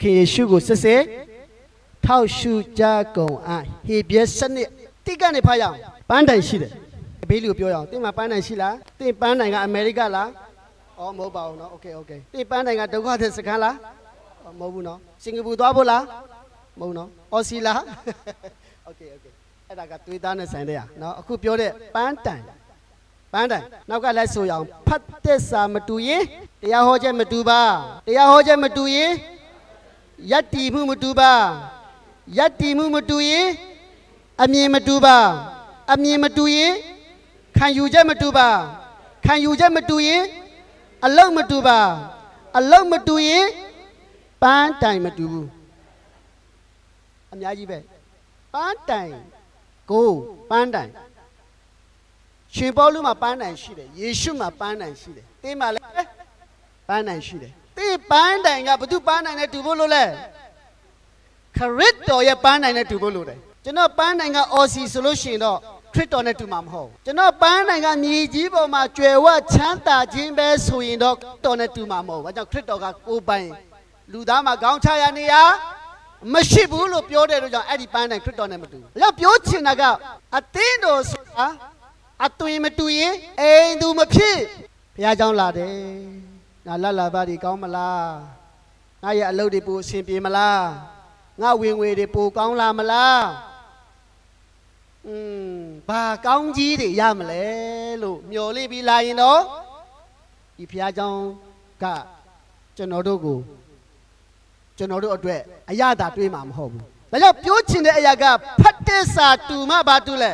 ခင်ယေရှုကိုစစ်စစ်ထောက်ရှုကြကုန်အဟေပြဲစနစ်တိကနေဖတ်ရအောင်ပန်းတိုင်ရှိတယ်ဘေးလူကိုပြောရအောင်တင်းမှာပန်းတိုင်ရှိလားတင်းပန်းတိုင်ကအမေရိကလားအော်မဟုတ်ပါဘူးเนาะโอเคโอเคတင်းပန်းတိုင်ကဒုက္ခသည်စခန်းလားအော်မဟုတ်ဘူးเนาะစင်ကာပူသွားဖို့လားမဟုတ်เนาะအော်စီလား โอเคโอเคအဲ့ဒါကသွေးသားနဲ့ဆိုင်တဲ့ဟာเนาะအခုပြောတဲ့ပန်းတိုင် ပန်းတိုင်နောက်ကလည်းဆိုရအောင်ဖတ်သက်စာမတူရင်တရားဟောချက်မတူပါတရားဟောချက်မတူရင် ယက်တီမှုမတူပါယက်တီမှုမတူရင်အမြင်မတူပါအမြင်မတူရင်ခံယူချက်မတူပါခံယူချက်မတူရင်အလုံးမတူပါအလုံးမတူရင်ပန်းတိုင်မတူဘူးအများကြီးပဲပန်းတိုင်ကိုပန်းတိုင်ရှင်ပေါလုမှာပန်းတိုင်ရှိတယ်ယေရှုမှာပန်းတိုင်ရှိတယ်တင်းမှာလည်းပန်းတိုင်ရှိတယ် တင်းပန်းတိုင်ကဘသူပန်းတိုင်နဲ့တူဖို့လို့လဲခရစ်တော်ရဲ့ပန်းတိုင်နဲ့တူဖို့လို့တယ်ကျွန်တော်ပန်းတိုင်ကအော်စီဆိုလို့ရှိရင်တော့ခရစ်တော်နဲ့တူမှာမဟုတ်ဘူးကျွန်တော်ပန်းတိုင်ကမြေကြီးပေါ်မှာကျွယ်ဝချမ်းသာခြင်းပဲဆိုရင်တော့တော်နဲ့တူမှာမဟုတ်ဘူးဘာကြောင့်ခရစ်တော်ကကိုယ်ပိုင်လူသားမှာခေါင်းချရနေရမရှိဘူးလို့ပြောတယ်လို့ကြောင့်အဲ့ဒီပန်းတိုင်ခရစ်တော်နဲ့မတူဘူးဒါကြောင့်ပြောချင်တာကအသင်းတော်ဆိုတာအသွင်မတူရင်အိမ်သူမဖြစ်ဘုရားကျောင်းလာတယ် ငါလတ်လာပါဒီကောင်းမလားငါရဲ့အလုပ်တွေပိုအဆင်ပြေမလားငါဝင်ငွေတွေပိုကောင်းလာမလားอืมဘာကောင်းကြီးတွေရမလဲလို့မျော်လင့်ပြီးလာရင်တော့ဒီဘုရားကျောင်းကကျွန်တော်တို့ကိုကျွန်တော်တို့အတွက်အရသာတွေးမှာမဟုတ်ဘူးဒါကြောင့်ပြောချင်တဲ့အရာကဖတ်တဲ့စာတူမှဘာတူလဲ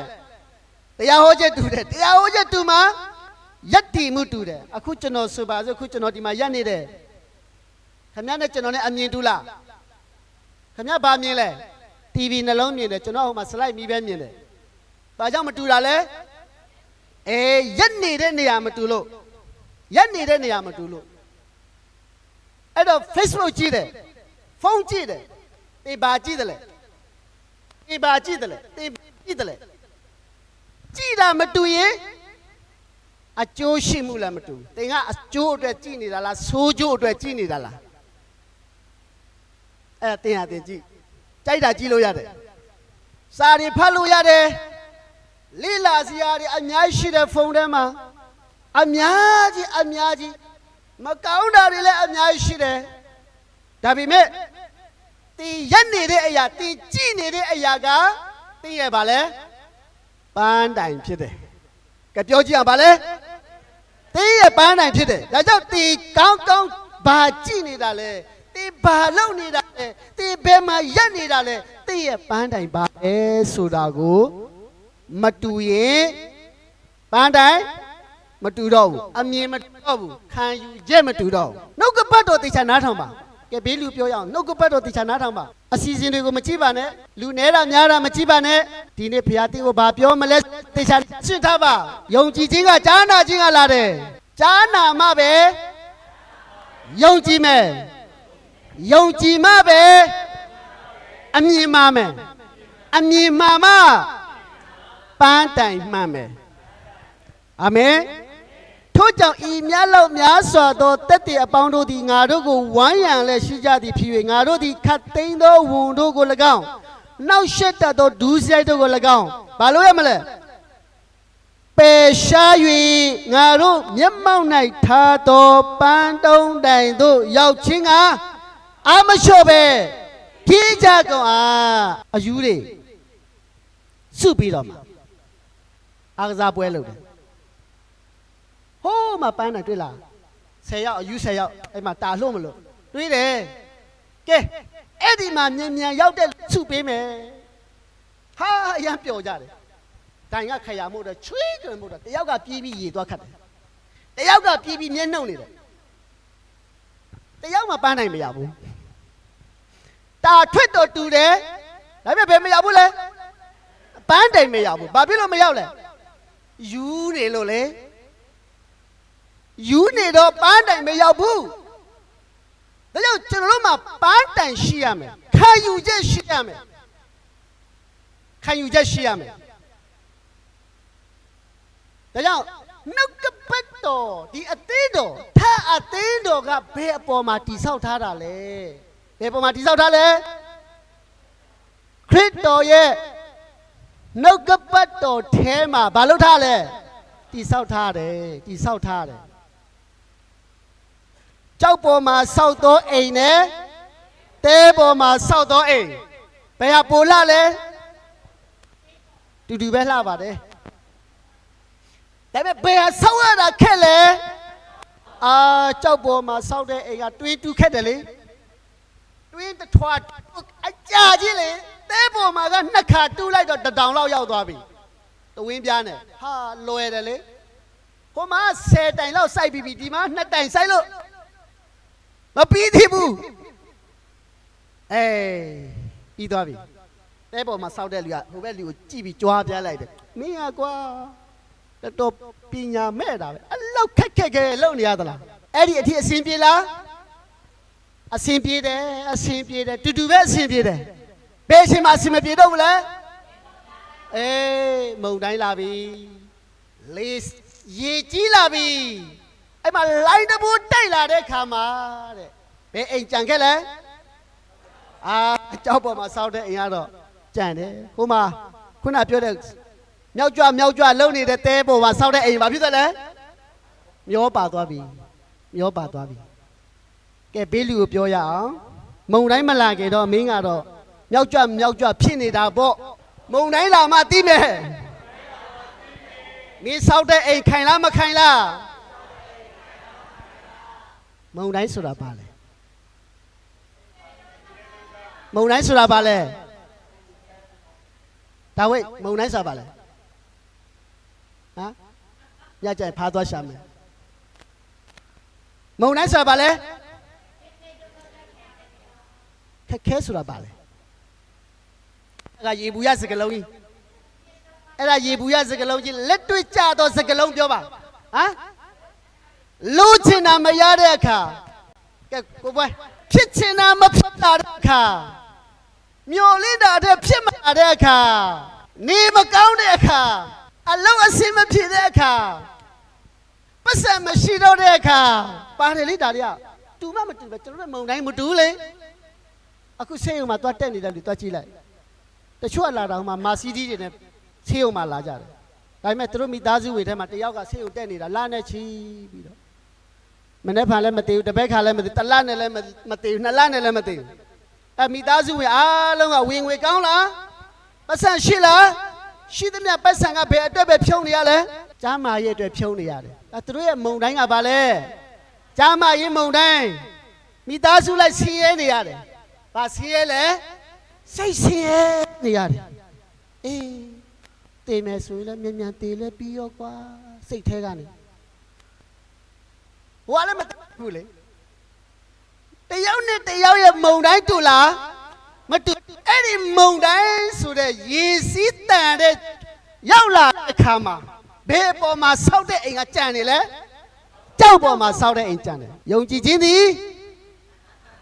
တရားဟောချက်တူတယ်တရားဟောချက်တူမှာ ယက်တီမှုတူတယ်အခုကျွန်တော်ဆိုပါစို့အခုကျွန်တော်ဒီမှာရက်နေတယ်ခမရနဲ့ကျွန်တော်နဲ့အမြင်တူလားခမရဘာမြင်လဲ TV နှလုံးမြင်တယ်ကျွန်တော်ဟိုမှာ slide မီးပဲမြင်တယ်ဘာကြောင့်မတူတာလဲအေးရက်နေတဲ့နေရာမတူလို့ရက်နေတဲ့နေရာမတူလို့အဲ့တော့ Facebook ကြည့်တယ်ဖုန်းကြည့်တယ်တေဘာကြည့်တယ်လဲတေဘာကြည့်တယ်လဲတေကြည့်တယ်လဲကြည်တာမတူရင် အကျိုးရှိမှုလည်းမတူဘူး။တင်ကအကျိုးအတွက်ကြည်နေတာလားဆိုးကျိုးအတွက်ကြည်နေတာလား။အဲ့ဒါတင်ရတင်ကြည့်။ကြိုက်တာကြည့်လို့ရတယ်။စာတွေဖတ်လို့ရတယ်။လိလာစရာတွေအများကြီးရှိတဲ့ဖုန်းထဲမှာအများကြီးအများကြီးမကောင်းတာတွေလည်းအများကြီးရှိတယ်။ဒါပေမဲ့တင်ရက်နေတဲ့အရာတင်ကြည်နေတဲ့အရာကတင်ရပါလဲ။ပန်းတိုင်ဖြစ်တယ်။ ကဲပြောကြည့်အောင်ဗာလဲ။တင်းရဲ့ပန်းတိုင်ဖြစ်တယ်။ဒါကြောင့်တီကောင်းကောင်းဘာကြည့်နေတာလဲ။တီဘာလုပ်နေတာလဲ။တီဘယ်မှာရက်နေတာလဲ။တင်းရဲ့ပန်းတိုင်ပါပဲဆိုတာကိုမတူရင်ပန်းတိုင်မတူတော့ဘူး။အမြင်မတူတော့ဘူး။ခံယူချက်မတူတော့ဘူး။နှုတ်ကပတ်တော်တေချာနားထောင်ပါ။ ကဲဘေးလူပြောရအောင်နှုတ်ကပတ်တော်တေချာနားထောင်ပါအစီအစဉ်တွေကိုမကြည့်ပါနဲ့လူနဲတာများတာမကြည့်ပါနဲ့ဒီနေ့ဘုရားတင်းကိုဘာပြောမလဲတေချာရှင်းထားပါယုံကြည်ခြင်းကကြားနာခြင်းကလာတယ်ကြားနာမှပဲယုံကြည်မယ်ယုံကြည်မှပဲအမြင်မှမယ်အမြင်မှမှပန်းတိုင်မှမယ်အာမင် ထို့ကြောင့်ဤများလောက်များစွာသောတက်တဲ့အပေါင်းတို့သည်ငါတို့ကိုဝမ်းရံလဲရှိကြသည်ဖြစ်၍ငါတို့သည်ခတ်သိမ်းသောဝန်တို့ကို၎င်းနောက်ရှက်တတ်သောဒူးဆိုင်တို့ကို၎င်းဘာလို့ရမလဲပယ်ရှား၍ငါတို့မျက်မှောက်၌ထားသောပန်းတုံးတိုင်သို့ရောက်ခြင်းကအာမလျှော့ပဲပြေးကြကုန်အားအယူတွေစုပြီးတော့မှာအာကစားပွဲလုပ်တယ် ဟိုးမှာပန်းတယ်တွေ့လား10ယောက်အယူ10ယောက်အဲ့မှာတာလှုပ်မလို့တွေ့တယ်ကဲအဲ့ဒီမှာမြန်မြန်ရောက်တဲ့စုပေးမယ်ဟာအရန်ပျော်ကြတယ်တိုင်ကခရမို့တော့ချွေးကြမို့တော့တယောက်ကပြေးပြီးရေသွားခတ်တယ်တယောက်ကပြေးပြီးမျက်နှုတ်နေတယ်တယောက်မှပန်းနိုင်မရဘူးတာထွက်တော့တူတယ်ဒါပေမဲ့ဘယ်မရဘူးလဲပန်းတိုင်မရဘူးဘာဖြစ်လို့မရောက်လဲယူနေလို့လေ ယူနေတော့ပန်းတိုင်မရောက်ဘူးဒါကြောင့်ကျွန်တော်တို့မှာပန်းတိုင်ရှိရမယ်ခံယူချက်ရှိရမယ်ခံယူချက်ရှိရမယ်ဒါကြောင့်နှုတ်ကပတ်တော်ဒီအသေးတော်ထအသေးတော်ကဘယ်အပေါ်မှာတိဆောက်ထားတာလဲဘယ်ပေါ်မှာတိဆောက်ထားလဲခရစ်တော်ရဲ့နှုတ်ကပတ်တော်ထဲမှာဘာလုပ်ထားလဲတိဆောက်ထားတယ်တိဆောက်ထားတယ် ကြောက်ပေါ်မှာဆောက်သောအိမ်နဲ့တဲပေါ်မှာဆောက်သောအိမ်ဘယ်ဟာပိုလှလဲတူတူပဲလှပါတယ်ဒါပေမဲ့ဘယ်ဟာဆောက်ရတာခက်လဲအာကြောက်ပေါ်မှာဆောက်တဲ့အိမ်ကတွင်းတူးခက်တယ်လေတွင်းတစ်ထွားအကြာကြီးလေတဲပေါ်မှာကနှစ်ခါတူးလိုက်တော့တစ်တောင်လောက်ရောက်သွားပြီတဝင်းပြားနဲ့ဟာလွယ်တယ်လေဟိုမှာ10တိုင်လောက်စိုက်ပြီးပြီဒီမှာ2တိုင်စိုက်လို့ မပြီးသေးဘူးအေးပြီးသွားပြီတဲပေါ်မှာစောက်တဲ့လူကဟိုဘက်လူကိုကြည့်ပြီးကြွားပြလိုက်တယ်မင်းကကွာတော်တော်ပညာမဲ့တာပဲအလောက်ခက်ခက်ခဲလုံနေရသလားအဲ့ဒီအထီးအစင်ပြေလားအစင်ပြေတယ်အစင်ပြေတယ်တူတူပဲအစင်ပြေတယ်ဘယ်အချိန်မှအစင်မပြေတော့ဘူးလဲအေးမုံတိုင်းလာပြီလေးရေကြီးလာပြီ အဲ့မှာလိုင်းတဘူတိုက်လာတဲ့ခါမှာတဲ့ဘယ်အိမ်ကြံခဲ့လဲအာကြောက်ပေါ်မှာစောက်တဲ့အိမ်ကတော့ကြံတယ်ဟိုမှာခုနပြောတဲ့မြောက်ကြွမြောက်ကြွလုံနေတဲ့တဲပေါ်မှာစောက်တဲ့အိမ်ဘာဖြစ်သလဲမျောပါသွားပြီမျောပါသွားပြီကဲဘေးလူကိုပြောရအောင်မုံတိုင်းမလာကြတော့မင်းကတော့မြောက်ကြွမြောက်ကြွဖြစ်နေတာပေါ့မုံတိုင်းလာမှသိမယ်မင်းဆောက်တဲ့အိမ်ခိုင်လားမခိုင်လား မုံတိုင်းဆိုတာဘာလဲမုံတိုင်းဆိုတာဘာလဲဒါဝိတ်မုံတိုင်းဆိုတာဘာလဲဟမ်ညကြိုင်ဖားသွားရှာမယ်မုံတိုင်းဆိုတာဘာလဲခက်ခဲဆိုတာပါလေအဲ့ဒါရေဘူးရစကလုံးကြီးအဲ့ဒါရေဘူးရစကလုံးကြီးလက်တွေ့ကြတော့စကလုံးပြောပါဟမ် လိုချင်တာမရတဲ့အခါကဲကိုပွဲဖြစ်ချင်တာမဖြစ်တာတဲ့အခါမျော်လင့်တာတဲ့ဖြစ်မလာတဲ့အခါနေမကောင်းတဲ့အခါအလုံးအစင်မဖြစ်တဲ့အခါပတ်စံမရှိတော့တဲ့အခါပါတယ်လေဒါတွေကတူမမတူပဲကျွန်တော်တို့မုံတိုင်းမတူလေအခုဆေးရုံမှာသွားတက်နေတဲ့လူသွားကြည့်လိုက်တချို့ကလာတာဟိုမှာမာစီဒီတွေနဲ့ဆေးရုံမှာလာကြတယ်ဒါပေမဲ့သူတို့မိသားစုတွေထဲမှာတယောက်ကဆေးရုံတက်နေတာလာနဲ့ချီပြီးတော့ မနေ့ဖန်လည်းမသေးဘူးတစ်ဘက်ခါလည်းမသေးဘူးတစ်လနဲ့လည်းမသေးဘူးနှစ်လနဲ့လည်းမသေးဘူးအဲမိသားစုဝင်အားလုံးကဝင်ငွေကောင်းလားပတ်စံရှိလားရှိသမျှပတ်စံကဘယ်အတွက်ပဲဖြုံနေရလဲကျမ်းမာရဲ့အတွက်ဖြုံနေရတယ်အဲသူတို့ရဲ့မုံတိုင်းကဘာလဲကျမ်းမာရေးမုံတိုင်းမိသားစုလိုက်ဆင်းရဲနေရတယ်။ဘာဆင်းရဲလဲစိတ်ဆင်းရဲနေရတယ်။အေးတေမယ်ဆိုရင်လည်းမြန်မြန်တေလဲပြီးရောကွာစိတ်แท้ကနေ။ ဟိုကလည်းမတတ်ဘူးလေ။တယောက်နဲ့တယောက်ရဲ့မုံတိုင်းတူလားမတူအဲ့ဒီမုံတိုင်းဆိုတဲ့ရေစီးတန်တဲ့ရောက်လာတဲ့အခါမှာဘယ်အပေါ်မှာဆောက်တဲ့အိမ်ကကြံနေလဲကြောက်ပေါ်မှာဆောက်တဲ့အိမ်ကြံတယ်။ယုံကြည်ခြင်းသည်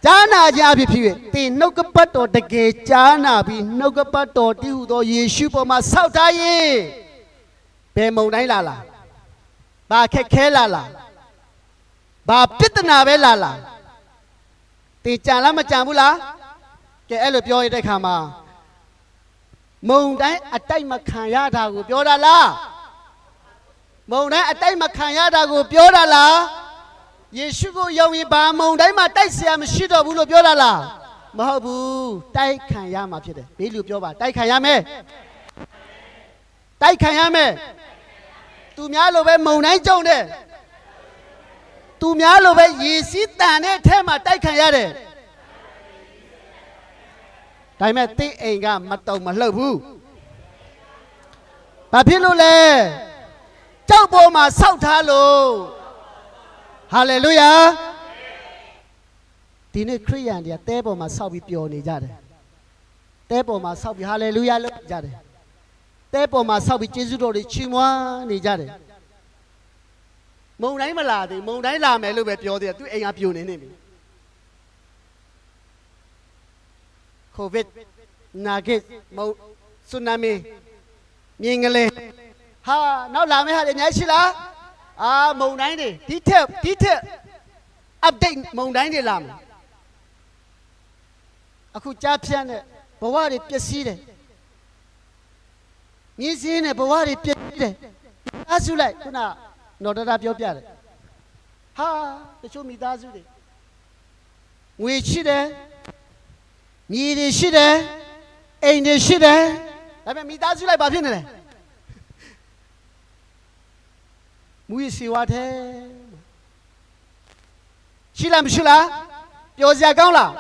ကြားနာကြအဖြစ်ဖြစ်၍သင်နှုတ်ကပတ်တော်တကယ်ကြားနာပြီးနှုတ်ကပတ်တော်တည်ဟူသောယေရှုပေါ်မှာဆောက်ထားရင်ဘယ်မုံတိုင်းလာလားဘာခက်ခဲလာလား ဘာပြစ်တနာပဲလာလာတေကြံလားမကြံဘူးလားကဲအဲ့လိုပြောရတဲ့ခါမှာမုံတိုင်းအတိုက်မခံရတာကိုပြောတာလားမုံတိုင်းအတိုက်မခံရတာကိုပြောတာလားယေရှုကိုယုံရင်ဘာမုံတိုင်းမှာတိုက်ဆရာမရှိတော့ဘူးလို့ပြောတာလားမဟုတ်ဘူးတိုက်ခံရမှာဖြစ်တယ်ဘေးလူပြောပါတိုက်ခံရမယ်တိုက်ခံရမယ်သူများလိုပဲမုံတိုင်းကြုံတယ် သူများလိုပဲရေစီးတန်တဲ့အထက်မှာတိုက်ခံရတယ်ဒါပေမဲ့တိတ်အိမ်ကမတုံမလှုပ်ဘူးဘာဖြစ်လို့လဲကြောက်ပေါ်မှာဆောက်ထားလို့ဟာလေလုယာဒီနေ့ခရိယန်တွေကတဲပေါ်မှာဆောက်ပြီးပျော်နေကြတယ်တဲပေါ်မှာဆောက်ပြီးဟာလေလုယာလို့ကြတယ်တဲပေါ်မှာဆောက်ပြီးယေရှုတော်တွေချီးမွမ်းနေကြတယ် မုံတိုင်းမလာသေးမုံတိုင်းလာမယ်လို့ပဲပြောသေးတယ်သူအိမ်ကပြိုနေနေပြီကိုဗစ်နာဂစ်မုံဆူနာမီမြင်းကလေးဟာနောက်လာမယ့်ဟာတွေအများကြီးရှိလားအာမုံတိုင်းတွေဒီထက်ဒီထက် update မုံတိုင်းတွေလာမယ်အခုကြားဖြတ်နဲ့ဘဝတွေပျက်စီးတယ်မြင်းစင်းနဲ့ဘဝတွေပျက်စီးတယ်အားစုလိုက်ခုန နော်ဒတာပြောပြတယ်ဟာတချို့မိသားစုတွေငွေရှိတယ်မြေတွေရှိတယ်အိမ်တွေရှိတယ်ဒါပေမဲ့မိသားစုလိုက်ဘာဖြစ်နေလဲမူရစီဝါတဲ့ရှိလားမရှိလားပျော်စရာကောင်းလား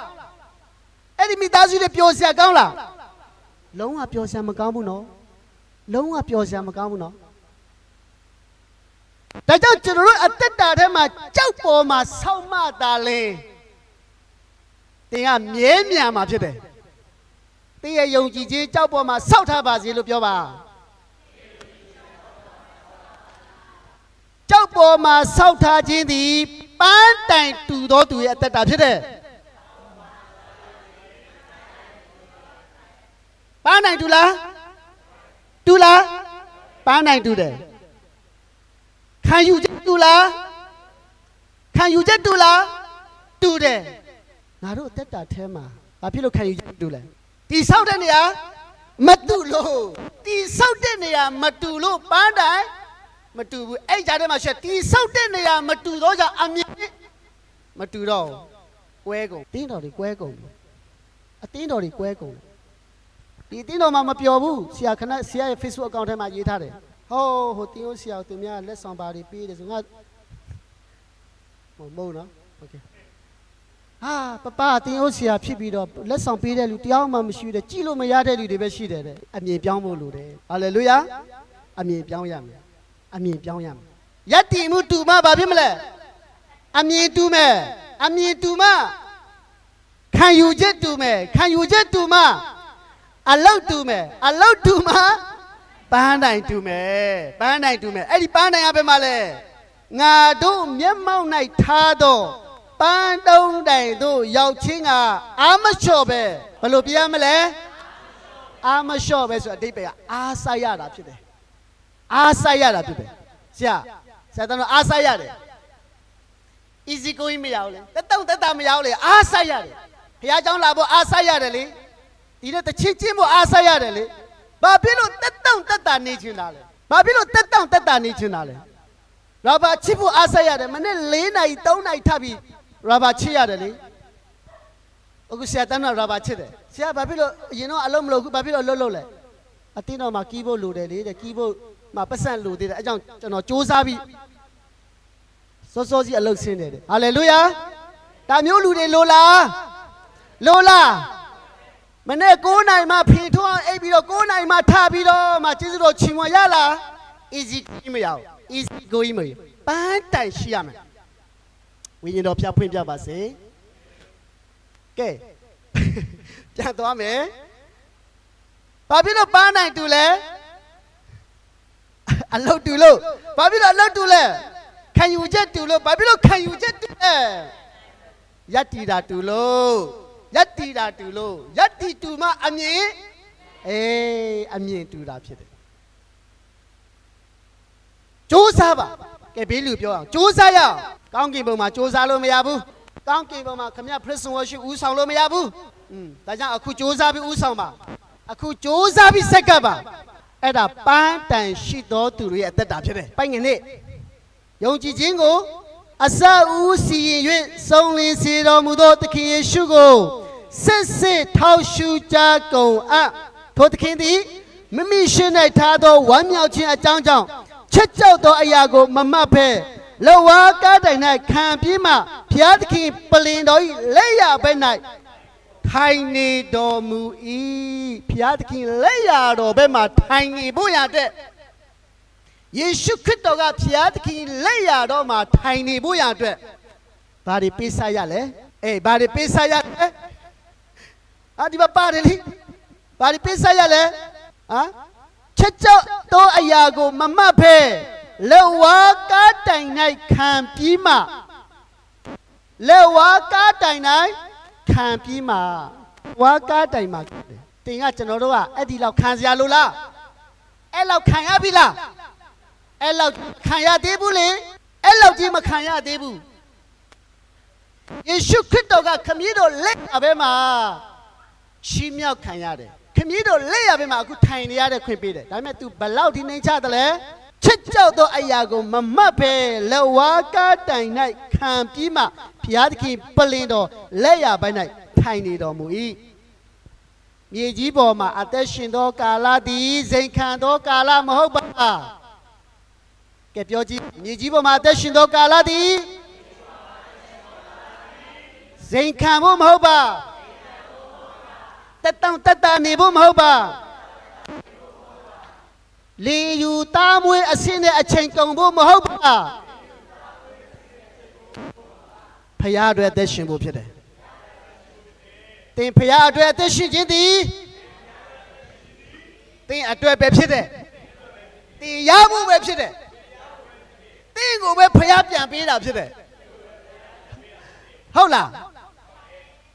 အဲ့ဒီမိသားစုတွေပျော်စရာကောင်းလားလုံးဝပျော်စရာမကောင်းဘူးနော်လုံးဝပျော်စရာမကောင်းဘူးနော် ဒါကြောင့်ကျွန်တော်တို့အသက်တာထဲမှာကြောက်ပေါ်မှာဆောက်မတာလဲတင်ကမြဲမြံမှာဖြစ်တယ်တင်းရဲ့ယုံကြည်ခြင်းကြောက်ပေါ်မှာဆောက်ထားပါစေလို့ပြောပါကြောက်ပေါ်မှာဆောက်ထားခြင်းသည်ပန်းတိုင်တူသောသူရဲ့အသက်တာဖြစ်တယ်ပန်းတိုင်တူလားတူလားပန်းတိုင်တူတယ် ခံယူချက်တူလားခံယူချက်တူလားတူတယ်ငါတို့အသက်တာထဲမှာဘာဖြစ်လို့ခံယူချက်တူလဲတီဆောက်တဲ့နေရာမတူလို့တီဆောက်တဲ့နေရာမတူလို့ပန်းတိုင်မတူဘူးအဲ့ကြားထဲမှာရှက်တီဆောက်တဲ့နေရာမတူတော့ကြောင့်အမြင်မတူတော့ဘူးကွဲကုန်တင်းတော်တွေကွဲကုန်ပြီအတင်းတော်တွေကွဲကုန်တယ်ဒီအတင်းတော်မှာမပျော်ဘူးဆရာခဏဆရာရဲ့ Facebook account ထဲမှာရေးထားတယ် ဟောဟိုတင်းဦးဆရာသူများလက်ဆောင်ပါတွေပေးတယ်ဆိုငါမဟုတ်မဟုတ်နော်โอเคဟာပပတင်းဦးဆရာဖြစ်ပြီးတော့လက်ဆောင်ပေးတဲ့လူတရားမှမရှိတဲ့ကြည့်လို့မရတဲ့လူတွေပဲရှိတယ်တဲ့အမြင်ပြောင်းဖို့လိုတယ်ဟာလေလုယာအမြင်ပြောင်းရမယ်အမြင်ပြောင်းရမယ်ယက်တီမှုတူမဘာဖြစ်မလဲအမြင်တူမယ်အမြင်တူမခံယူချက်တူမယ်ခံယူချက်တူမအလောက်တူမယ်အလောက်တူမ ပန်းတိုင်တူမယ်ပန်းတိုင်တူမယ်အဲ့ဒီပန်းတိုင်ကဘယ်မှာလဲငါတို့မျက်မှောက်၌ထားတော့ပန်းတုံးတိုင်တို့ရောက်ချင်းကအာမလျှော့ပဲဘယ်လိုပြရမလဲအာမလျှော့ပဲဆိုအတိတ်ပဲကအားဆိုင်ရတာဖြစ်တယ်အားဆိုင်ရတာဖြစ်တယ်ဆရာဆရာတော်အားဆိုင်ရတယ် easy going မရဘူးလေတက်တုံတက်တာမရဘူးလေအားဆိုင်ရတယ်ဘုရားကျောင်းလာဖို့အားဆိုင်ရတယ်လေဒီနေ့တချင်းချင်းဖို့အားဆိုင်ရတယ်လေ ဘာဖြစ်လို့တက်တုံတက်တာနေချင်တာလဲဘာဖြစ်လို့တက်တုံတက်တာနေချင်တာလဲရာဘာချစ်ဖို့အားဆိုင်ရတယ်မနေ့၄နာရီ၃နာရီထပ်ပြီးရာဘာချစ်ရတယ်လေအခုဆရာတန်းတော့ရာဘာချစ်တယ်ဆရာဘာဖြစ်လို့အရင်တော့အလုံးမလုပ်ဘူးဘာဖြစ်လို့လှုပ်လှုပ်လဲအတင်းတော်မှာကီးဖို့လိုတယ်လေတဲ့ကီးဖို့မှာပတ်စံလိုသေးတယ်အဲကြောင့်ကျွန်တော်စူးစမ်းပြီးစောစောစီအလုပ်ဆင်းတယ်တဲ့ဟာလေလုယာဒါမျိုးလူတွေလိုလားလိုလား မနေ့9နိုင်မှဖင်ထွန်းအိပ်ပြီးတော့9နိုင်မှထပြီးတော့မှကျေးဇူးတော်ချီးမွမ်းရလား easy မရဘူး easy going မရဘူးပန်းတိုင်ရှိရမယ်ဝိညာဉ်တော်ဖျက်ဖွင့်ပြပါစေကဲပြန်သွားမယ်ဘာဖြစ်လို့ပန်းတိုင်တူလဲအလုတ်တူလို့ဘာဖြစ်လို့အလုတ်တူလဲခံယူချက်တူလို့ဘာဖြစ်လို့ခံယူချက်တူလဲယက်တီတာတူလို့ ယက်တီတာတူလို့ယက်တီတူမှအမြင်အေးအမြင်တူတာဖြစ်တယ်စူးစမ်းပါကဲဘေးလူပြောအောင်စူးစမ်းရအောင်ကောင်းကင်ဘုံမှာစူးစမ်းလို့မရဘူးကောင်းကင်ဘုံမှာခမရ prison worship ဦးဆောင်လို့မရဘူးอืมဒါကြောင့်အခုစူးစမ်းပြီးဦးဆောင်ပါအခုစူးစမ်းပြီးစက်ကပ်ပါအဲ့ဒါပန်းတန်ရှိတော်သူတွေရဲ့အသက်တာဖြစ်တယ်ပိုင်ငင်နေ့ယုံကြည်ခြင်းကို အစအဦးစီရင်၍စုံလင်စေတော်မူသောသခင်ယေရှုကိုစစ်စစ်ထောက်ရှုကြကုန်အပ်ထိုသခင်သည်မိမိရှင်း၌ထားသောဝမ်းမြောက်ခြင်းအကြောင်းကြောင့်ချက်ကြောက်သောအရာကိုမမှတ်ဘဲလောဝါကားတိုင်၌ခံပြီးမှဘုရားသခင်ပလင်တော်၏လက်ရဘက်၌ထိုင်နေတော်မူ၏ဘုရားသခင်လက်ရတော်ဘက်မှာထိုင်နေဖို့ရတဲ့ ယေရှုခရစ်တော်ကဘုရားသခင်လက်ရတော်မှာထိုင်နေဖို့ရအတွက်ဘာတွေပေးစားရလဲအေးဘာတွေပေးစားရလဲအာဒီမှာပါတယ်လေဘာတွေပေးစားရလဲဟမ်ချက်ကြောက်သောအရာကိုမမှတ်ဖဲလက်ဝါကားတိုင်၌ခံပြီးမှလက်ဝါကားတိုင်၌ခံပြီးမှဝါကားတိုင်မှာတင်ကကျွန်တော်တို့ကအဲ့ဒီလောက်ခံစရာလိုလားအဲ့လောက်ခံရပြီလား အဲ့လောက်ခံရသေးဘူးလေအဲ့လောက်ကြီးမခံရသေးဘူးယေရှုခရစ်တော်ကခမည်းတော်လက်အဘဲမှာချီးမြှောက်ခံရတယ်ခမည်းတော်လက်ရ bên မှာအခုထိုင်နေရတဲ့ခွင့်ပေးတယ်ဒါပေမဲ့ तू ဘလောက်ဒီနှိမ်ချတယ်လဲချစ်ကြောက်သောအရာကိုမမတ်ပဲလက်ဝါးကားတိုင်၌ခံပြီးမှဘုရားသခင်ပလင်တော်လက်ရပိုင်း၌ထိုင်နေတော်မူ၏မြေကြီးပေါ်မှာအသက်ရှင်သောကာလသည်ဇိမ်ခံသောကာလမဟုတ်ပါ ကဲပြောကြည့်မြေကြီးပေါ်မှာအသက်ရှင်သောကာလသည်ဇိမ်ခံဖို့မဟုတ်ပါတက်တောင့်တက်တာနေဖို့မဟုတ်ပါလေယူသားမွေးအစင်းနဲ့အချိန်ကုန်ဖို့မဟုတ်ပါဖရာအတွက်အသက်ရှင်ဖို့ဖြစ်တယ်တင်ဖရာအတွက်အသက်ရှင်ခြင်းသည်တင်အတွက်ပဲဖြစ်တယ်တင်ရဖို့ပဲဖြစ်တယ် တင်ကိုပဲဖရာပြန်ပေးတာဖြစ်တယ်ဟုတ်လား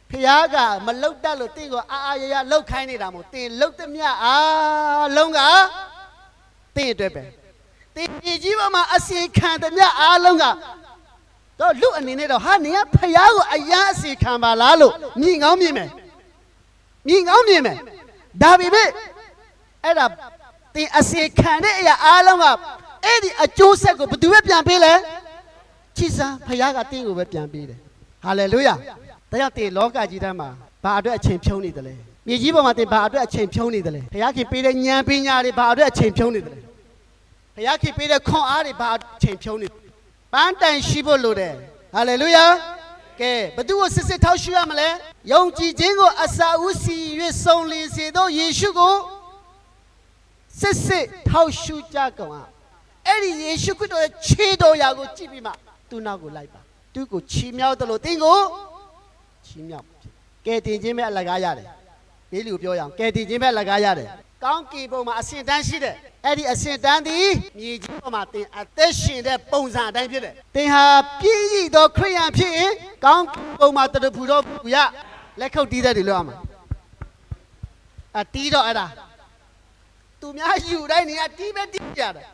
ဖះကမလုတ်တတ်လို့တင့်ကိုအာအာရရလှုပ်ခိုင်းနေတာမို့တင်လှုပ်သမျှအားလုံးကတင့်အတွက်ပဲတင်ဒီကြီးပေါ်မှာအစီခံသမျှအားလုံးကတော့လူအနေနဲ့တော့ဟာနေကဖះကိုအရန်အစီခံပါလားလို့မြင်ကောင်းမြင်မယ်မြင်ကောင်းမြင်မယ်ဒါပေမဲ့အဲ့ဒါတင်အစီခံတဲ့အရာအားလုံးက အဲ့ဒီအကျိုးဆက်ကိုဘယ်သူပဲပြန်ပေးလဲချစ်စားဖះကတင်းကိုပဲပြန်ပေးတယ်ဟာလေလုယာဒါကြောင့်တင်လောကကြီးထဲမှာဘာအတွက်အချိန်ဖြုံးနေတယ်လဲမြေကြီးပေါ်မှာတင်ဘာအတွက်အချိန်ဖြုံးနေတယ်လဲဘုရားခင်ပေးတဲ့ဉာဏ်ပညာတွေဘာအတွက်အချိန်ဖြုံးနေတယ်လဲဘုရားခင်ပေးတဲ့ခွန်အားတွေဘာအတွက်အချိန်ဖြုံးနေပန်းတိုင်ရှိဖို့လိုတယ်ဟာလေလုယာကဲဘသူကိုစစ်စစ်ထောက်ရှုရမလဲယုံကြည်ခြင်းကိုအစာဦးစီ၍စုံလင်စေသောယေရှုကိုစစ်စစ်ထောက်ရှုကြကုန်အောင် အဲ့ဒီယေရှုခရစ်တော်ရဲ့ခြေတော်ရာကိုကြည့်ပြီးမှသူ့နောက်ကိုလိုက်ပါသူ့ကိုချီးမြှောက်တယ်လို့သင်ကိုချီးမြှောက်ကဲတင်ခြင်းပဲအလကားရတယ်ဘေးလူပြောရအောင်ကဲတင်ခြင်းပဲအလကားရတယ်ကောင်းကင်ဘုံမှာအစင်တန်းရှိတယ်အဲ့ဒီအစင်တန်းသည်မြေကြီးပေါ်မှာတင်အသက်ရှင်တဲ့ပုံစံအတိုင်းဖြစ်တယ်တင်ဟာပြည့်ရည်သောခရိယန်ဖြစ်ရင်ကောင်းကင်ဘုံမှာတရဖူတော့ဘူးရလက်ခုပ်တီးတဲ့တွေလို့ရမှာအတီးတော့အဲ့ဒါသူများယူတိုင်းနေကတီးပဲတီးကြတယ်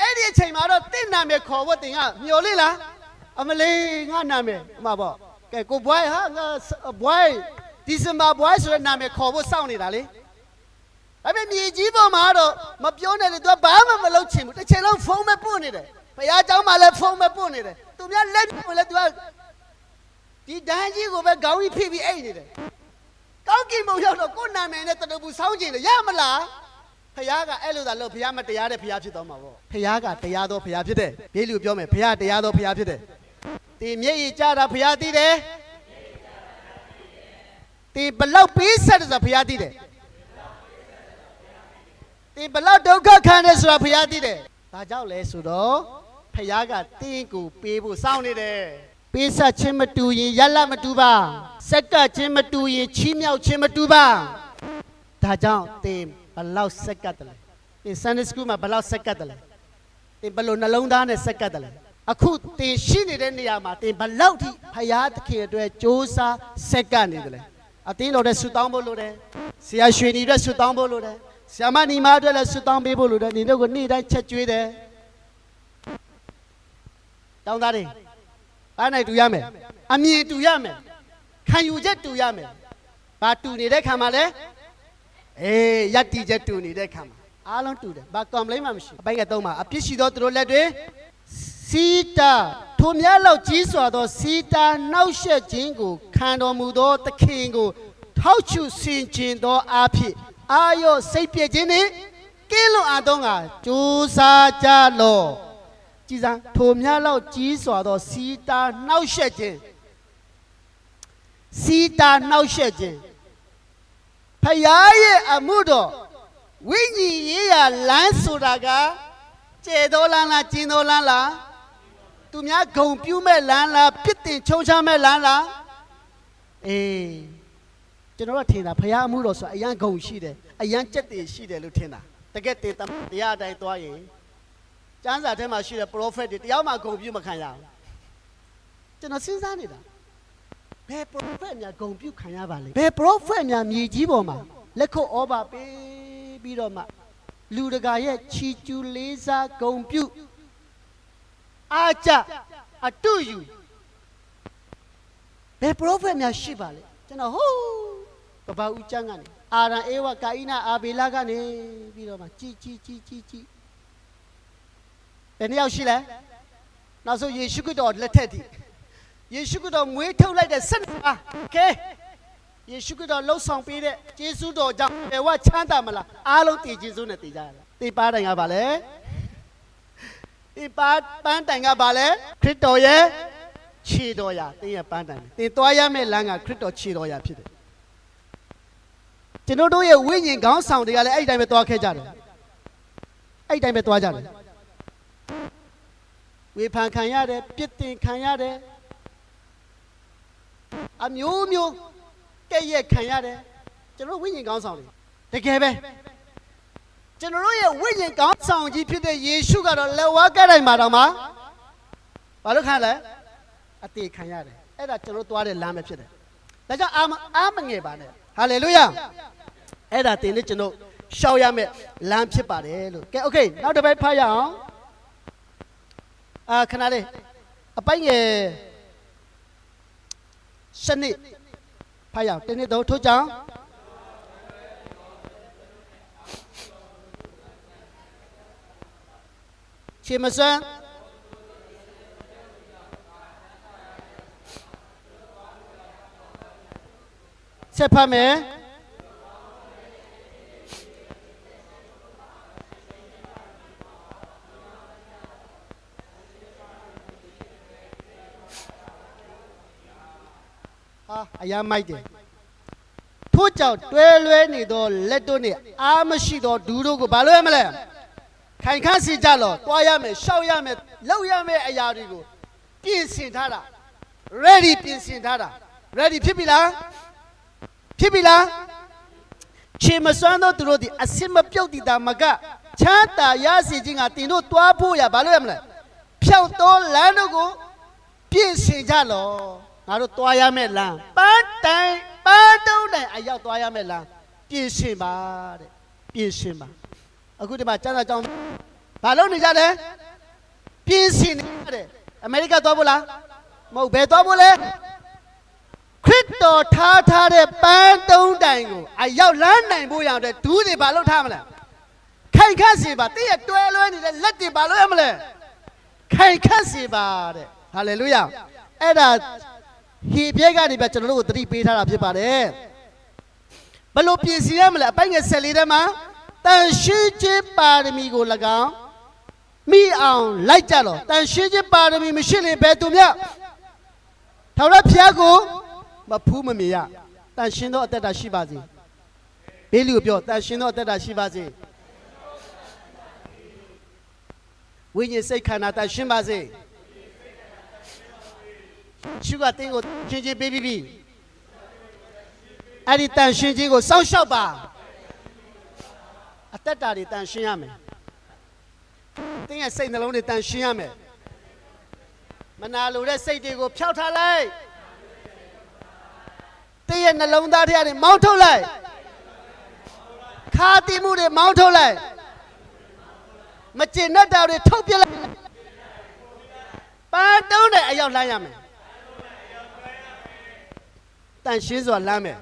အဲ့ဒီအချိန်မှာတော့တင့်နာမည်ခေါ်ဖို့တင်ကမျော်လင့်လားအမလေးငါနာမည်အမပေါ့ကဲကိုဘွိုင်းဟာငါဘွိုင်းဒီစင်ဘာဘွိုင်းဆိုတဲ့နာမည်ခေါ်ဖို့စောင့်နေတာလေဒါပေမဲ့မြေကြီးပေါ်မှာတော့မပြောနဲ့လေသူကဘာမှမလုပ်ချင်ဘူးတစ်ချိန်လုံးဖုန်းပဲပွန့်နေတယ်ဘုရားကျောင်းမှာလည်းဖုန်းပဲပွန့်နေတယ်သူများလက်ကိုလည်းသူကဒီဒန်းကြီးကိုပဲခေါင်းကြီးဖိပြီးအိတ်နေတယ်ကောင်းကင်ဘုံရောက်တော့ကိုနာမည်နဲ့တတူဘူးစောင့်ကျင်တယ်ရမလား ဖခင်ကအဲ့လိုသာလို့ဖခင်မတရားတဲ့ဖခင်ဖြစ်သွားမှာပေါ့ဖခင်ကတရားတော်ဖခင်ဖြစ်တယ်ဘေးလူပြောမယ်ဖခင်တရားတော်ဖခင်ဖြစ်တယ်တင်မျက်ရည်ကြတာဘုရားသိတယ်တင်ဘလောက်ပေးဆက်တယ်ဆိုတာဘုရားသိတယ်တင်ဘလောက်ဒုက္ခခံတယ်ဆိုတာဘုရားသိတယ်ဒါကြောင့်လဲဆိုတော့ဘုရားကတင်းကိုပေးဖို့စောင့်နေတယ်ပေးဆက်ခြင်းမတူရင်ရလတ်မတူပါစက်ကပ်ခြင်းမတူရင်ချီးမြှောက်ခြင်းမတူပါဒါကြောင့်တင် ဘလောက်စက်ကပ်တယ်လဲတင် Sunday School မှာဘလောက်စက်ကပ်တယ်လဲတင်ဘယ်လို့နှလုံးသားနဲ့စက္ကပ်တယ်လဲအခုတင်ရှိနေတဲ့နေရာမှာတင်ဘလောက်ထိဖယားသခင်အတွက်စ조사စက္ကပ်နေတယ်လဲအတင်းတော်တဲ့ဆူတောင်းဖို့လိုတယ်ဆရာရွှေနီအတွက်ဆူတောင်းဖို့လိုတယ်ဆရာမနီမအတွက်လည်းဆူတောင်းပေးဖို့လိုတယ်နေတို့ကိုနေ့တိုင်းချက်ကျွေးတယ်တောင်းသားတွေအားနိုင်တူရမယ်အမြင်တူရမယ်ခံယူချက်တူရမယ်ဘာတူနေတဲ့ခံမှာလဲ အေးယက်တီချက်တူနေတဲ့ခံမှာအားလုံးတူတယ်ဘာ complain မှမရှိဘူးအပိုက်ကသုံးပါအပြစ်ရှိသောသူတို့လက်တွေစီတာထိုများလောက်ကြီးစွာသောစီတာနှောက်ယှက်ခြင်းကိုခံတော်မူသောသခင်ကိုထောက်ချူဆင်ခြင်သောအဖြစ်အာရော့စိတ်ပြည့်ခြင်းနှင့်ကင်းလွန်အပ်သောငါကြိုးစားကြလော့ကြည်စမ်းထိုများလောက်ကြီးစွာသောစီတာနှောက်ယှက်ခြင်းစီတာနှောက်ယှက်ခြင်း ဖယားရဲ့အမှုတော်ဝိညာဉ်ရေးရာလမ်းဆိုတာကကျေတော်လမ်းလားကျင်းတော်လမ်းလားသူများဂုံပြူးမဲ့လမ်းလားပြစ်တင်ချုံချမဲ့လမ်းလားအေးကျွန်တော်တို့ထင်တာဖရာအမှုတော်ဆိုတာအရန်ဂုံရှိတယ်အရန်ကြက်တည်ရှိတယ်လို့ထင်တာတကယ်တည်တမတရားအတိုင်းသွားရင်ကျမ်းစာထဲမှာရှိတဲ့ prophet တွေတရားမှဂုံပြူးမခံရဘူးကျွန်တော်စဉ်းစားနေတာ ဘယ် prophet များဂုံပြူးခံရပါလဲဘယ် prophet များမြေကြီးပေါ်မှာလက်ခုပ်ဩဘာပေးပြီးတော့မှလူတကာရဲ့ချီကျူးလေးစားဂုံပြုအားကြအတုယူဘယ် prophet များရှိပါလဲကျွန်တော်ဟိုး ပပဦးကျမ်းကနေအာရန်အေဝကာအိနာအာဘေလာကနေပြီးတော့မှជីជីជីជីជីဘယ်နှစ်ယောက်ရှိလဲနောက်ဆုံးယေရှုခရစ်တော်လက်ထက်တည်း ယေရှုခရစ်တော်မွေးထုတ်လိုက်တဲ့ဆက်ပါကဲယေရှုခရစ်တော်လှုပ်ဆောင်ပေးတဲ့ယေရှုတော်ကြောင့်ဘယ်ဝချမ်းသာမလားအားလုံးတည်ခြင်းစုနဲ့တည်ကြရတာတည်ပါတိုင်ကပါလေတည်ပါပန်းတိုင်ကပါလေခရစ်တော်ရဲ့ခြေတော်ရာတင်းရဲ့ပန်းတိုင်တင်သွားရမယ့်လမ်းကခရစ်တော်ခြေတော်ရာဖြစ်တယ်ကျွန်တော်တို့ရဲ့ဝိညာဉ်ခေါင်းဆောင်တွေကလည်းအဲ့ဒီတိုင်းပဲသွားခဲ့ကြတယ်အဲ့ဒီတိုင်းပဲသွားကြတယ်ဝေဖန်ခံရတယ်ပြစ်တင်ခံရတယ် အမျိုးမျိုးကဲ့ရဲ့ခံရတယ်ကျွန်တော်တို့ဝိညာဉ်ခေါင်းဆောင်တွေတကယ်ပဲကျွန်တော်တို့ရဲ့ဝိညာဉ်ခေါင်းဆောင်ကြီးဖြစ်တဲ့ယေရှုကတော့လက်ဝါးကတိုင်းမှာတော့မှဘာလို့ခံလဲအသေးခံရတယ်အဲ့ဒါကျွန်တော်တို့သွားတဲ့လမ်းပဲဖြစ်တယ်ဒါကြောင့်အာမအာမငယ်ပါနဲ့ဟာလေလုယာ အဲ့ဒါတင်နေကျွန်တော်ရှောက်ရမယ်လမ်းဖြစ်ပါတယ်လို့ကဲโอเคနောက်တစ်ပိုက်ဖတ်ရအောင်အာခဏလေးအပိုင်ငယ် စနစ်ဖတ်ရအောင်တင်းနေတော့ထို့ကြောင့်ချေမစွမ်းဆက်ဖတ်မယ် ဟာ အယားမိုက်တယ်ထို့ကြောင့်တွဲလွဲနေသောလက်တို့နှင့်အာမရှိသောဒူးတို့ကိုဘာလို့ရမလဲခိုင်ခန့်စီကြလောတွားရမယ်ရှောက်ရမယ်လှုပ်ရမယ်အရာတွေကိုပြင်ဆင်ထားတာ ready ပြင်ဆင်ထားတာ ready ဖြစ်ပြီလားဖြစ်ပြီလားခြေမစွမ်းသောသူတို့သည်အစင်မပြုတ်တည်တာမကချမ်းသာရစေခြင်းကတင်တို့တွားဖို့ရဘာလို့ရမလဲဖြောက်သောလမ်းတို့ကိုပြည့်စင်ကြလောငါတို့သွားရမယ့်လမ်း အရောက်သွားရမယ့်လမ်းပြည့်စင်ပါတဲ့ပြည့်စင်ပါအခုဒီမှာကျမ်းစာကြောင်းဘာလို့နေကြလဲပြည့်စင်နေရတယ်အမေရိကသွားဖို့လားမဟုတ်ဘယ်သွားဖို့လဲခရစ်တော်ထားထားတဲ့ပန်းတုံးတိုင်ကိုအရောက်လမ်းနိုင်ဖို့ရအောင်တဲ့ဒူးတွေဘာလို့ထားမလဲခိုင်ခတ်စီပါတည့်ရတွဲလွဲနေတဲ့လက်တွေဘာလို့ရမလဲခိုင်ခတ်စေပါတဲ့ဟာလေလုယာအဲ့ဒါဟေပြဲကနေပြကျွန်တော်တို့ကိုသတိပေးထားတာဖြစ်ပါတယ် ဘယ်လို့ပြင်စီရမလဲအပိုင်ငယ်ဆက်လေးထဲမှာတန်ရှင်းခြင်းပါရမီကို၎င်းမိအောင်လိုက်ကြတော့တန်ရှင်းခြင်းပါရမီမရှိရင်ဘယ်သူမြတ်ထောင်ရဖျားကိုမဖူးမမြင်ရတန်ရှင်းသောအသက်တာရှိပါစေဘေးလူကိုပြောတန်ရှင်းသောအသက်တာရှိပါစေဝိညာဉ်စိတ်ခန္ဓာတန်ရှင်းပါစေရှုကတင်းကိုရှင်းချင်းပေးပြီးပြီ အဲ့ဒီတန်ရှင်းခြင်းကိုစောင့်ရှောက်ပါအသက်တာတွေတန်ရှင်းရမယ်တင်းရဲ့စိတ်နှလုံးတွေတန်ရှင်းရမယ်မနာလိုတဲ့စိတ်တွေကိုဖျောက်ထားလိုက်တင်းရဲ့နှလုံးသားထဲကနေမောင်းထုတ်လိုက်ခါတိမှုတွေမောင်းထုတ်လိုက်မကျင်တတ်တာတွေထုတ်ပြလိုက်ပန်းတုံးတဲ့အရောက်လမ်းရမယ်တန်ရှင်းစွာလမ်းမယ်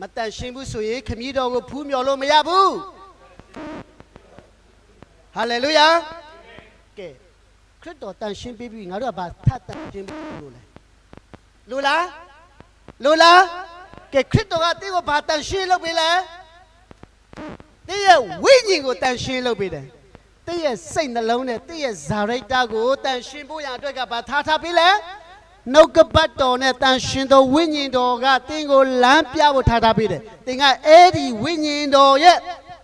မတန်ရှင်းဘူးဆိုရင်ခမည်းတော်ကိုဖူးမြော်လို့မရဘူးဟာလေလုယာကဲခရစ်တော်တန်ရှင်းပြီးပြီငါတို့ကဘာထပ်တန်ရှင်းလို့လဲလူလားလူလားကဲခရစ်တော်ကတင်းကိုဘာတန်ရှင်းလုပ်ပေးလဲတည့်ရဲ့ဝိညာဉ်ကိုတန်ရှင်းလုပ်ပေးတယ်။တည့်ရဲ့စိတ်နှလုံးနဲ့တည့်ရဲ့ဇာရိတ်တာကိုတန်ရှင်းဖို့ရန်အတွက်ကဘာထားထားပေးလဲ။ နှုတ်ကပတ်တော်နဲ့တန်ရှင်းသောဝိညာဉ်တော်ကတင်းကိုလမ်းပြဖို့ထားထားပေးတယ်။တင်းကအဲ့ဒီဝိညာဉ်တော်ရဲ့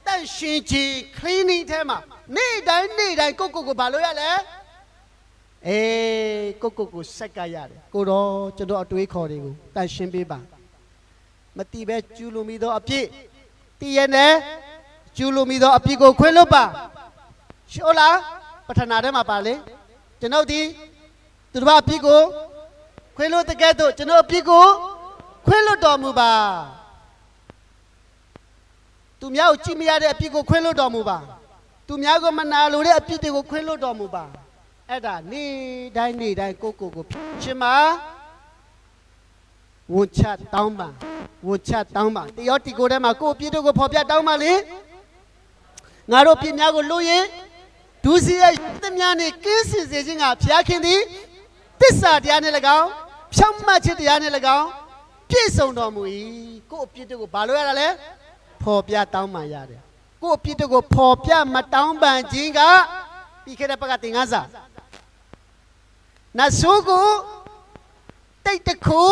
တန်ရှင်းခြင်း cleaning ထဲမှာနေ့တိုင်းနေ့တိုင်းကိုယ့်ကိုယ်ကိုဘာလို့ရလဲ။အေးကိုယ့်ကိုယ်ကိုစက်ကရတယ်။ကိုတော့ကျွန်တော်အတွေးခေါ်တွေကိုတန်ရှင်းပေးပါ။မတိပဲကျူးလွန်ပြီးတော့အပြစ်တည်ရနဲ့ကျူးလို့မိသောအပြစ်ကိုခွင့်လွတ်ပါရှောလားပထနာထဲမှာပါလေကျွန်ုပ်ဒီသူတစ်ပါးအပြစ်ကို ခွင့်လွတ်တဲ့ကဲ့သို့ကျွန်ုပ်အပြစ်ကိုခွင့်လွတ်တော်မူပါသူများကိုကြည့်မရတဲ့အပြစ်ကိုခွင့်လွတ်တော်မူပါသူများကိုမနာလိုတဲ့အပြစ်တွေကိုခွင့်လွတ်တော်မူပါအဲ့ဒါနေ့တိုင်းနေ့တိုင်းကိုယ့်ကိုယ်ကိုဖြည့်ခြင်းပါဝန်ချတောင်းပါဝန်ချတောင်းပါတယောတီကိုထဲမှာကိုယ့်အပြစ်တို့ကိုဖော်ပြတောင်းပါလေငါတို့ပြစ်များကိုလို့ရင်ဒုစရိုက်သမျှနဲ့ကင်းစင်စေခြင်းကဘုရားခင်သည်တစ္ဆာတရားနဲ့၎င်း ဖြောင့်မတ်ခြင်းတရားနဲ့၎င်းပြည့်စုံတော်မူ၏ကိုယ့်အပြစ်တို့ကိုဘာလို့ရတာလဲဖော်ပြတောင်းပန်ရတယ်ကိုယ့်အပြစ်တို့ကိုဖော်ပြမတောင်းပန်ခြင်းကပြီးခဲ့တဲ့ဘက်ကသင်ခန်းစာနတ်ဆိုးကိုတိတ်တခု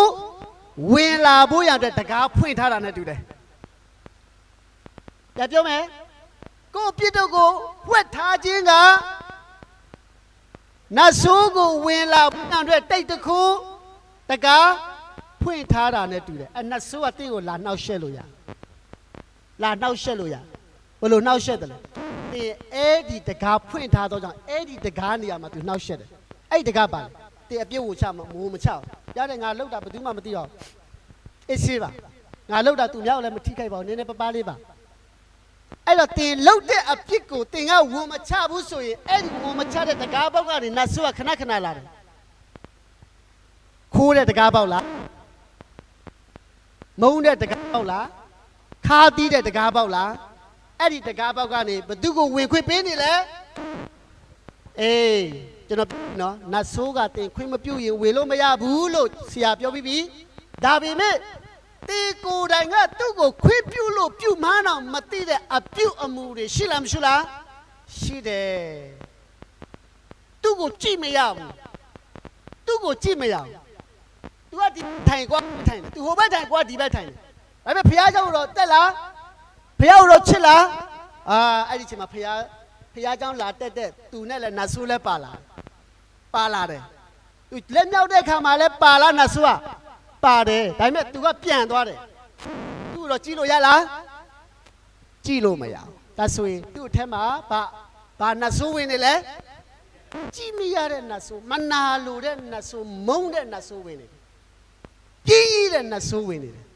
ဝင်လာဖို့ရတဲ့တကားဖွင့်ထားတာနဲ့တူတယ်။ကြပြောမယ်ကိုယ့်အပြစ်တို့ကိုဝှက်ထားခြင်းကနတ်ဆိုးကိုဝင်လာဖို့ရတဲ့တိတ်တခု တကားဖွင့်ထားတာနဲ့တူတယ်။အနတ်ဆိုးကတင့်ကိုလာနှောက်ရှက်လို့ရ။လာနှောက်ရှက်လို့ရ။ဘယ်လိုနှောက်ရှက်တယ်လဲ။သင်အဲ့ဒီတကားဖွင့်ထားတော့ကြောင့်အဲ့ဒီတကားနေရာမှာသူနှောက်ရှက်တယ်။အဲ့ဒီတကားပါလေ။တင်အပြစ်ကိုချမမိုးမချဘူး။ရတယ်ငါလောက်တာဘယ်သူမှမသိတော့ဘူး။အေးရှိပါ။ငါလောက်တာသူမြောက်လည်းမထိခိုက်ပါဘူး။နည်းနည်းပပလေးပါ။အဲ့တော့တင်လောက်တဲ့အပြစ်ကိုတင်ကဝန်မချဘူးဆိုရင်အဲ့ဒီဝန်မချတဲ့တကားပေါက်ကနေနတ်ဆိုးကခဏခဏလာတယ်။ ခိုးတဲ့တကားပေါက်လား။မုန်းတဲ့တကားပေါက်လား။ခါသီးတဲ့တကားပေါက်လား။အဲ့ဒီတကားပေါက်ကနေဘသူကိုဝင်ခွင့်ပေးနေလဲ။အေးကျွန်တော်ပြောနော်နတ်ဆိုးကတင်ခွင့်မပြုတ်ရင်ဝေလို့မရဘူးလို့ဆရာပြောပြီးပြီ။ဒါပေမဲ့တေကိုယ်တိုင်ကသူ့ကိုခွင့်ပြုလို့ပြုမန်းအောင်မသိတဲ့အပြုတ်အမူတွေရှိလားမရှိလားရှိတယ်သူ့ကိုကြည့်မရဘူးသူ့ကိုကြည့်မရဘူး သူကဒီထိုင်ကွာထိုင်တယ်သူဟိုဘက်ထိုင်ကွာဒီဘက်ထိုင်တယ်ဒါပေမဲ့ဖះเจ้าတော့တက်လားဖះတော့ချစ်လားအာအဲ့ဒီချိန်မှာဖះဖះเจ้าလာတက်တက်သူနဲ့လည်းနတ်ဆိုးလည်းပါလာပါလာတယ်သူလက်မြောက်တဲ့ခါမှာလည်းပါလာနတ်ဆိုးကပါတယ်ဒါပေမဲ့သူကပြန်သွားတယ်သူ့တော့ကြည့်လို့ရလားကြည့်လို့မရဘူးဒါဆိုရင်သူ့အထက်မှာဗဗာနတ်ဆိုးဝင်နေလဲကြည့်မရတဲ့နတ်ဆိုးမနာလိုတဲ့နတ်ဆိုးမုန်းတဲ့နတ်ဆိုးဝင်နေတယ် ကြီးကြီးတဲ့နတ်ဆိုးဝင်နေတယ်